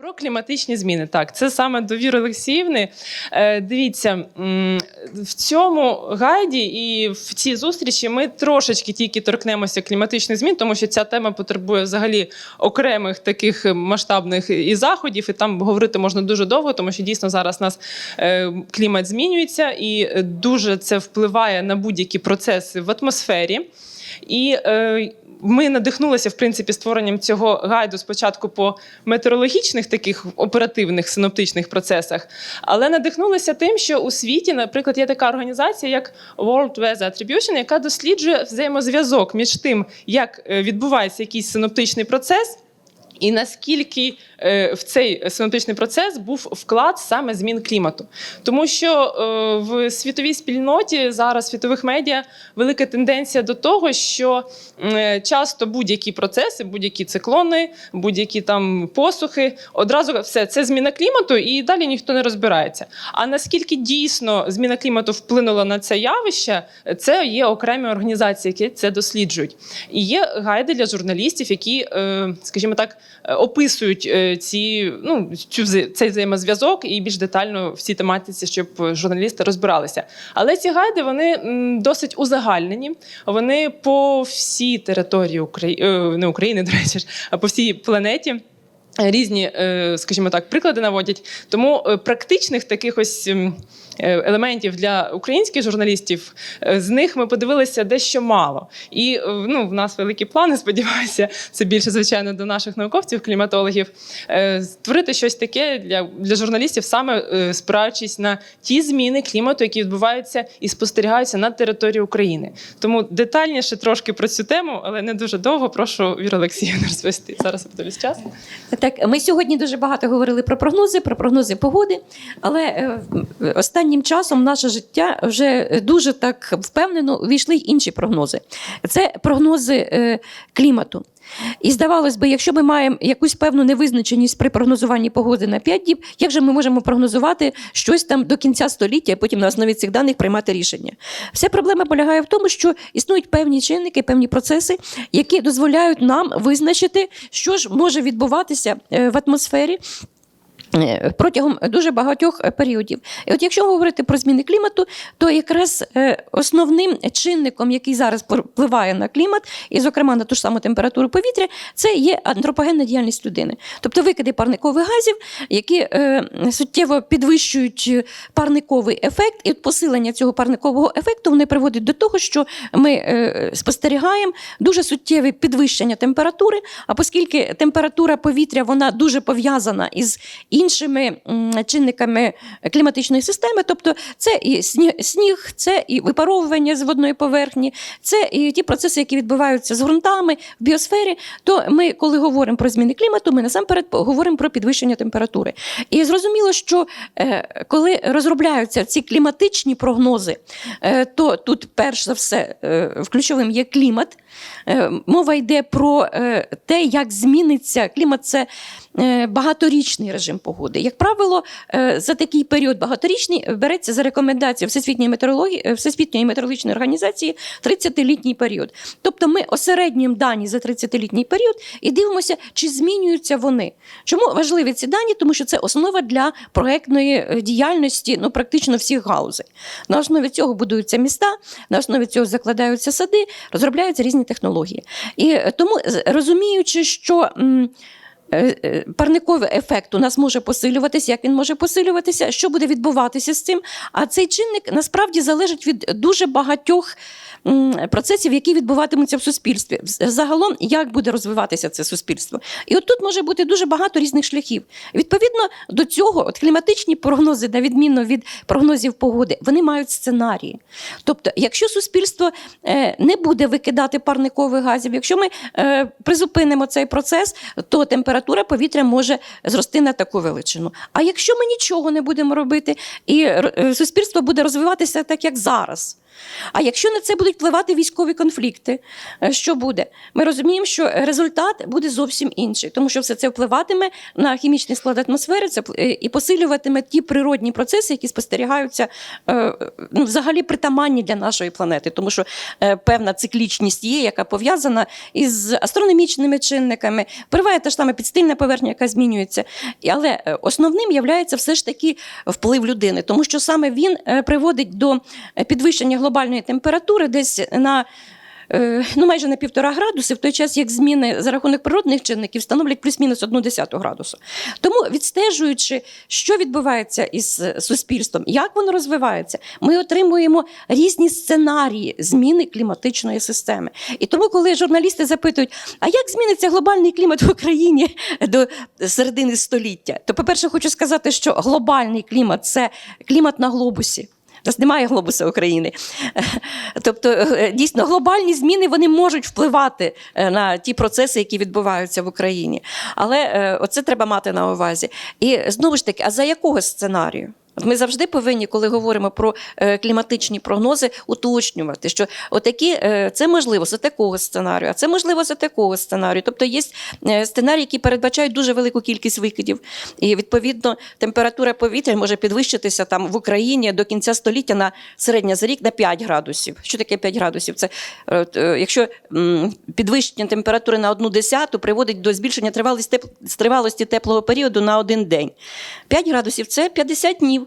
Про кліматичні зміни. Так, це саме до Віри Олексіївни. Е, дивіться, в цьому гайді і в цій зустрічі ми трошечки тільки торкнемося кліматичних змін, тому що ця тема потребує взагалі окремих таких масштабних і заходів, і там говорити можна дуже довго, тому що дійсно зараз у нас е, клімат змінюється, і дуже це впливає на будь-які процеси в атмосфері. І е, ми надихнулися в принципі створенням цього гайду спочатку по метеорологічних таких оперативних синоптичних процесах, але надихнулися тим, що у світі, наприклад, є така організація, як World Weather Attribution, яка досліджує взаємозв'язок між тим, як е, відбувається якийсь синоптичний процес. І наскільки в цей синоптичний процес був вклад саме змін клімату, тому що е, в світовій спільноті зараз світових медіа велика тенденція до того, що е, часто будь-які процеси, будь-які циклони, будь-які там посухи, одразу все це зміна клімату, і далі ніхто не розбирається. А наскільки дійсно зміна клімату вплинула на це явище, це є окремі організації, які це досліджують. І є гайди для журналістів, які, е, скажімо так, е, описують е, ці ну цю цей взаємозв'язок і більш детально в цій тематиці, щоб журналісти розбиралися. Але ці гайди вони досить узагальнені. Вони по всій території України, не України, до речі, а по всій планеті. Різні, е, скажімо так, приклади наводять. Тому е, практичних таких ось е, елементів для українських журналістів е, з них ми подивилися дещо мало. І е, ну, в нас великі плани, сподіваюся, це більше, звичайно, до наших науковців, кліматологів. е, Створити щось таке для, для журналістів, саме е, спираючись на ті зміни клімату, які відбуваються і спостерігаються на території України. Тому детальніше трошки про цю тему, але не дуже довго. Прошу Віру Олексіївну розповісти. Зараз подивлюсь час. Так, ми сьогодні дуже багато говорили про прогнози, про прогнози погоди, але е, останнім часом наше життя вже дуже так впевнено увійшли й інші прогнози. Це прогнози е, клімату. І здавалось би, якщо ми маємо якусь певну невизначеність при прогнозуванні погоди на 5 діб, як же ми можемо прогнозувати щось там до кінця століття, і потім на основі цих даних приймати рішення? Вся проблема полягає в тому, що існують певні чинники, певні процеси, які дозволяють нам визначити, що ж може відбуватися е, в атмосфері. Е, Протягом дуже багатьох е, періодів, і от якщо говорити про зміни клімату, то якраз е, основним чинником, який зараз впливає на клімат, і, зокрема, на ту ж саму температуру повітря, це є антропогенна діяльність людини, тобто викиди парникових газів, які суттєво підвищують парниковий ефект, і посилення цього парникового ефекту вони приводять до того, що ми спостерігаємо дуже суттєве підвищення температури. А оскільки температура повітря вона дуже пов'язана із іншими чинниками кліматичної системи, тобто це і сніг, це і випаровування з водної поверхні, це і ті процеси, які відбуваються з ґрунтами в біосфері. То ми, коли говоримо про зміни клімату, ми насамперед говоримо про підвищення температури. І зрозуміло, що е, коли розробляються ці кліматичні прогнози, е, то тут перш за все е, ключовим є клімат. Мова йде про те, як зміниться клімат. Це багаторічний режим. Як правило, е, за такий період багаторічний береться за рекомендацією Всесвітньої метеорології е, Всесвітньої метеорологічної організації 30-літній період. Тобто ми осереднюємо дані за 30-літній період і дивимося, чи змінюються вони. Чому важливі ці дані? Тому що це основа для проектної е, діяльності ну, практично всіх галузей. На основі цього будуються міста, на основі цього закладаються сади, розробляються різні технології. І е, тому, розуміючи, що. Е, е, Парниковий ефект у нас може посилюватися, як він може посилюватися, що буде відбуватися з цим. А цей чинник насправді залежить від дуже багатьох процесів, які відбуватимуться в суспільстві. Загалом, як буде розвиватися це суспільство. І от тут може бути дуже багато різних шляхів. Відповідно до цього, от кліматичні прогнози, на відміну від прогнозів погоди, вони мають сценарії. Тобто, якщо суспільство е, не буде викидати парникових газів, якщо ми е, призупинимо цей процес, то температура повітря може зрости на таку величину. А якщо ми нічого не будемо робити, і е, суспільство буде розвиватися так, як зараз. А якщо на це будуть впливати військові конфлікти, е, що буде? Ми розуміємо, що результат буде зовсім інший, тому що все це впливатиме на хімічний склад атмосфери це і посилюватиме ті природні процеси, які спостерігаються е, ну, взагалі притаманні для нашої планети, тому що е, певна циклічність є, яка пов'язана із астрономічними чинниками. Впливає та ж саме підстильна поверхня, яка змінюється. Але основним є все ж таки вплив людини, тому що саме він приводить до підвищення глобальної температури десь на. е, Ну, майже на півтора градуси, в той час як зміни за рахунок природних чинників становлять плюс-мінус одну десяту градусу. Тому, відстежуючи, що відбувається із е, суспільством, як воно розвивається, ми отримуємо різні сценарії зміни кліматичної системи. І тому, коли журналісти запитують, а як зміниться глобальний клімат в Україні до середини століття, то, по-перше, хочу сказати, що глобальний клімат це клімат на глобусі. У нас немає глобуса України. Тобто, е, дійсно, глобальні зміни вони можуть впливати е, на ті процеси, які відбуваються в Україні. Але е, оце треба мати на увазі. І знову ж таки, а за якого сценарію? Ми завжди повинні, коли говоримо про е, кліматичні прогнози, уточнювати, що отакі е, це можливо за такого сценарію, а це можливо за такого сценарію. Тобто є е, сценарії, які передбачають дуже велику кількість викидів, і відповідно температура повітря може підвищитися там в Україні до кінця століття на середня за рік на 5 градусів. Що таке 5 градусів? Це якщо підвищення температури на одну десяту приводить до збільшення тривалості теплого періоду на один день. 5 градусів це 50 днів.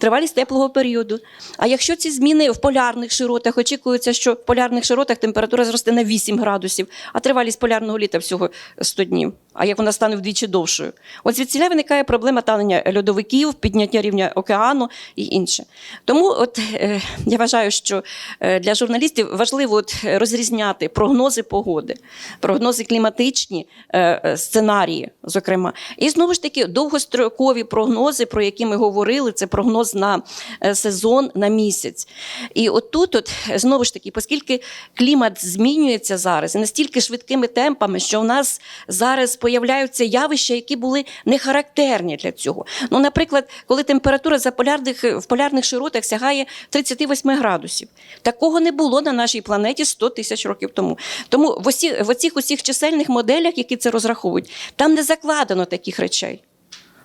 Тривалість теплого періоду. А якщо ці зміни в полярних широтах, очікується, що в полярних широтах температура зросте на 8 градусів, а тривалість полярного літа всього 100 днів. А як вона стане вдвічі довшою? От звідсіля виникає проблема танення льодовиків, підняття рівня океану і інше. Тому от, е, я вважаю, що е, для журналістів важливо от, розрізняти прогнози погоди, прогнози кліматичні е, сценарії, зокрема. І знову ж таки довгострокові прогнози, про які ми говорили, це прогноз на е, сезон, на місяць. І от тут, от, знову ж таки, оскільки клімат змінюється зараз і настільки швидкими темпами, що в нас зараз появляються явища, які були не характерні для цього. Ну, наприклад, коли температура за полярних, в полярних широтах сягає 38 градусів. Такого не було на нашій планеті 100 тисяч років тому. Тому в, осі, в оцих усіх чисельних моделях, які це розраховують, там не закладено таких речей.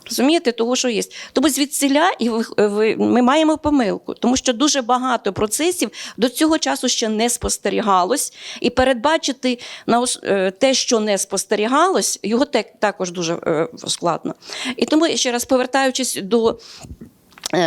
Розумієте, того, що є. Тому звідсиля і ви- ви- ми маємо помилку, тому що дуже багато процесів до цього часу ще не спостерігалось, і передбачити на е, те, що не спостерігалось, його також дуже е, складно. І тому ще раз повертаючись до. Е,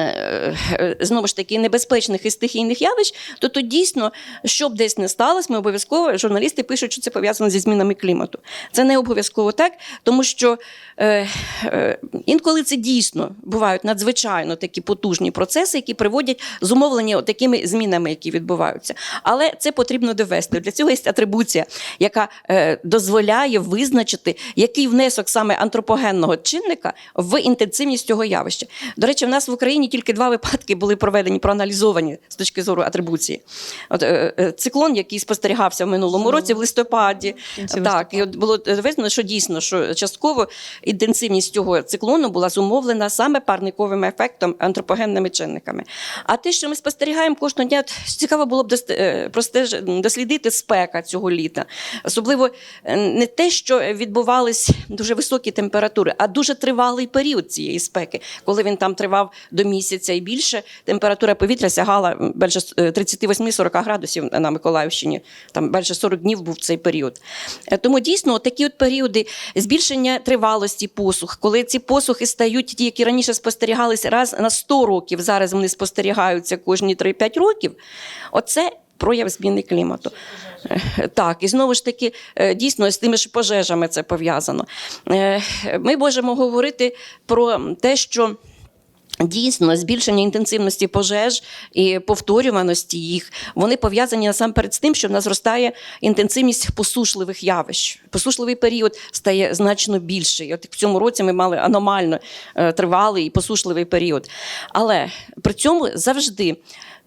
е, Знову ж таки, небезпечних і стихійних явищ, то тут дійсно, що б десь не сталося, ми обов'язково журналісти пишуть, що це пов'язано зі змінами клімату. Це не обов'язково так, тому що е, е, інколи це дійсно бувають надзвичайно такі потужні процеси, які приводять зумовлення такими змінами, які відбуваються. Але це потрібно довести. Для цього є атрибуція, яка е, дозволяє визначити, який внесок саме антропогенного чинника в інтенсивність цього явища. До речі, в нас в Україні тільки два випадки були проведені, проаналізовані з точки зору атрибуції. От, е, е, циклон, який спостерігався в минулому році, в листопаді. Так, і от було визнано, що дійсно, що частково інтенсивність цього циклону була зумовлена саме парниковим ефектом, антропогенними чинниками. А те, що ми спостерігаємо кожного дня, цікаво було б е, дослідити спека цього літа. Особливо не те, що відбувались дуже високі температури, а дуже тривалий період цієї спеки, коли він там тривав до місяця і більше. Температура повітря сягала більше е, 38-40 градусів на Миколаївщині. Там більше 40 днів був цей період. Е, Тому дійсно такі от періоди збільшення тривалості посух, коли ці посухи стають ті, які раніше спостерігалися раз на 100 років, зараз вони спостерігаються кожні 3-5 років. Оце прояв зміни клімату. Е, Так, і знову ж таки, е, дійсно, з тими ж пожежами це пов'язано. Е, Ми можемо говорити про те, що. Дійсно, збільшення інтенсивності пожеж і повторюваності їх вони пов'язані насамперед з тим, що в нас зростає інтенсивність посушливих явищ. Посушливий період стає значно більший. От в цьому році ми мали аномально е, тривалий і посушливий період. Але при цьому завжди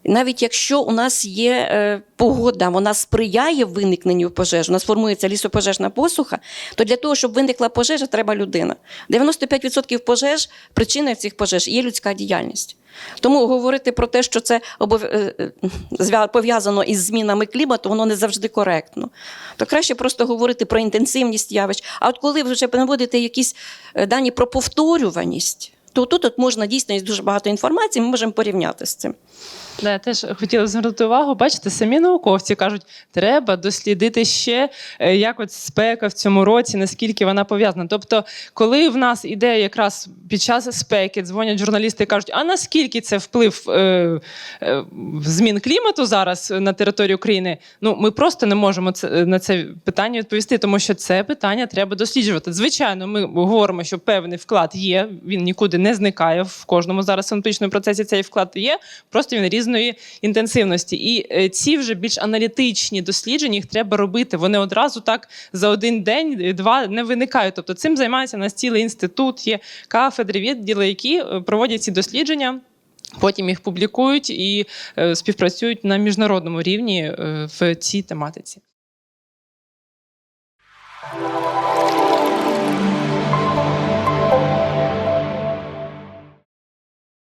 Навіть якщо у нас є е, погода, вона сприяє виникненню пожеж, у нас формується лісопожежна посуха, то для того, щоб виникла пожежа, треба людина. 95% пожеж, причиною цих пожеж є людська діяльність. Тому говорити про те, що це е, е, пов'язано із змінами клімату, воно не завжди коректно. То краще просто говорити про інтенсивність явищ. А от коли ви вже наводите якісь дані про повторюваність, то тут от можна дійсно є дуже багато інформації, ми можемо порівняти з цим. Да, я теж хотіла звернути увагу. Бачите, самі науковці кажуть, треба дослідити ще, е, як от спека в цьому році, наскільки вона пов'язана. Тобто, коли в нас іде якраз під час спеки, дзвонять журналісти і кажуть, а наскільки це вплив е, е, змін клімату зараз на території України? Ну ми просто не можемо це на це питання відповісти, тому що це питання треба досліджувати. Звичайно, ми говоримо, що певний вклад є, він нікуди не зникає в кожному зараз синтетичному процесі. Цей вклад є, просто він різної інтенсивності. І е, ці вже більш аналітичні дослідження їх треба робити. Вони одразу так за один день, е, два не виникають. Тобто цим займається у нас цілий інститут, є кафедри, відділи, які е, проводять ці дослідження. Потім їх публікують і співпрацюють на міжнародному рівні в цій тематиці.